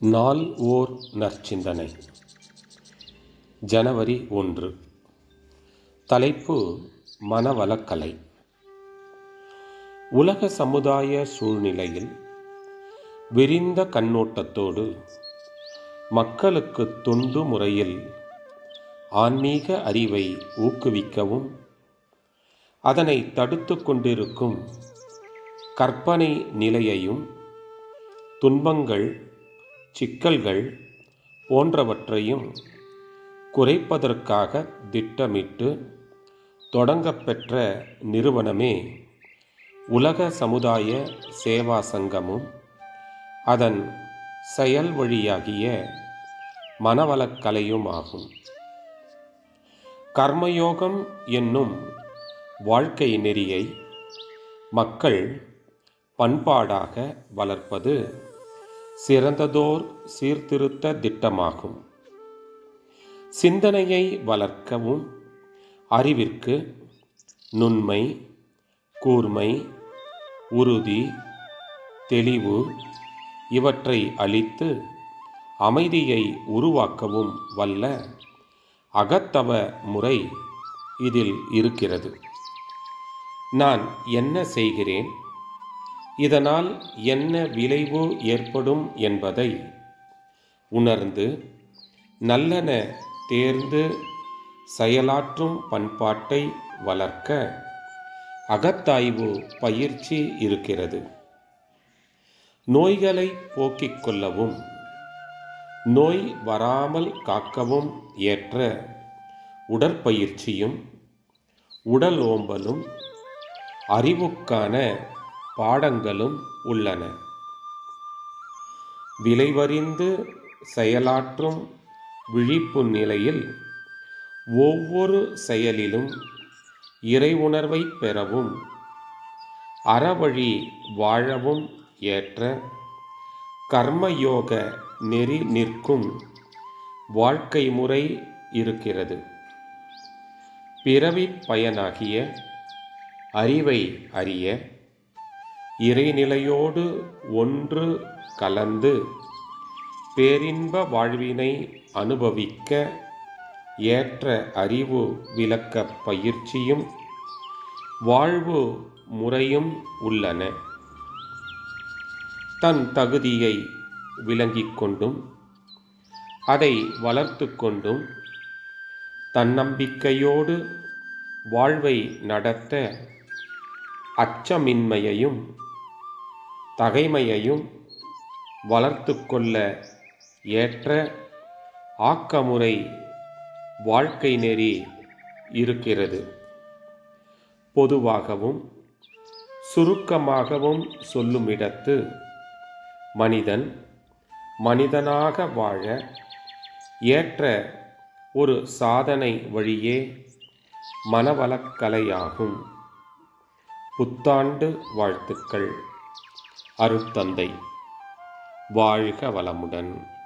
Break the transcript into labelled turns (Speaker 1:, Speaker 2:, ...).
Speaker 1: நாள் ஓர் நற்சிந்தனை. ஜனவரி ஒன்று. தலைப்பு மனவளக்கலை. உலக சமுதாய சூழ்நிலையில் விரிந்த கண்ணோட்டத்தோடு மக்களுக்கு தொண்டு முறையில் ஆன்மீக அறிவை ஊக்குவிக்கவும் அதனை தடுத்து கொண்டிருக்கும் கற்பனை நிலையையும் துன்பங்கள் சிக்கல்கள் போன்றவற்றையும் குறைப்பதற்காக திட்டமிட்டு தொடங்கப்பெற்ற நிறுவனமே உலக சமுதாய சேவா சங்கமும் அதன் செயல் வழியாகிய மனவளக்கலையும் ஆகும் கர்மயோகம் என்னும் வாழ்க்கை நெறியை மக்கள் பண்பாடாக வளர்ப்பது சிறந்ததோர் சீர்திருத்த திட்டமாகும். சிந்தனையை வளர்க்கவும் அறிவிற்கு நுண்மை கூர்மை உறுதி தெளிவு இவற்றை அளித்து அமைதியை உருவாக்கவும் வல்ல அகத்தவ முறை இதில் இருக்கிறது. நான் என்ன செய்கிறேன்? இதனால் என்ன விளைவு ஏற்படும் என்பதை உணர்ந்து நல்லன தேர்ந்து செயலாற்றும் பண்பாட்டை வளர்க்க அகத்தாய்வு பயிற்சி இருக்கிறது. நோய்களை போக்கிக் கொள்ளவும் நோய் வராமல் காக்கவும் ஏற்ற உடற்பயிற்சியும் உடல் ஓம்பலும் அறிவுக்கான பாடங்களும் உள்ளன. விளைவறிந்து செயலாற்றும் விழிப்பு நிலையில் ஒவ்வொரு செயலிலும் இறை உணர்வை பெறவும் அறவழி வாழவும் ஏற்ற கர்மயோக நெறி நிற்கும் வாழ்க்கை முறை இருக்கிறது. பிறவி பயனாகிய அறிவை அறிய இறைநிலையோடு ஒன்று கலந்து பேரின்ப வாழ்வினை அனுபவிக்க ஏற்ற அறிவு விளக்க பயிற்சியும் வாழ்வு முறையும் உள்ளன. தன் தகுதியை விளங்கிக் கொண்டும் அதை வளர்த்து கொண்டும் தன்னம்பிக்கையோடு வாழ்வை நடத்த அச்சமின்மையையும் தகைமையையும் வளர்த்து கொள்ள ஏற்ற ஆக்கமுறை வாழ்க்கை நெறி இருக்கிறது. பொதுவாகவும் சுருக்கமாகவும் சொல்லுமிடத்து மனிதன் மனிதனாக வாழ ஏற்ற ஒரு சாதனை வழியே மனவளக்கலையாகும். புத்தாண்டு வாழ்த்துக்கள். அருட்தந்தை. வாழ்க வளமுடன்.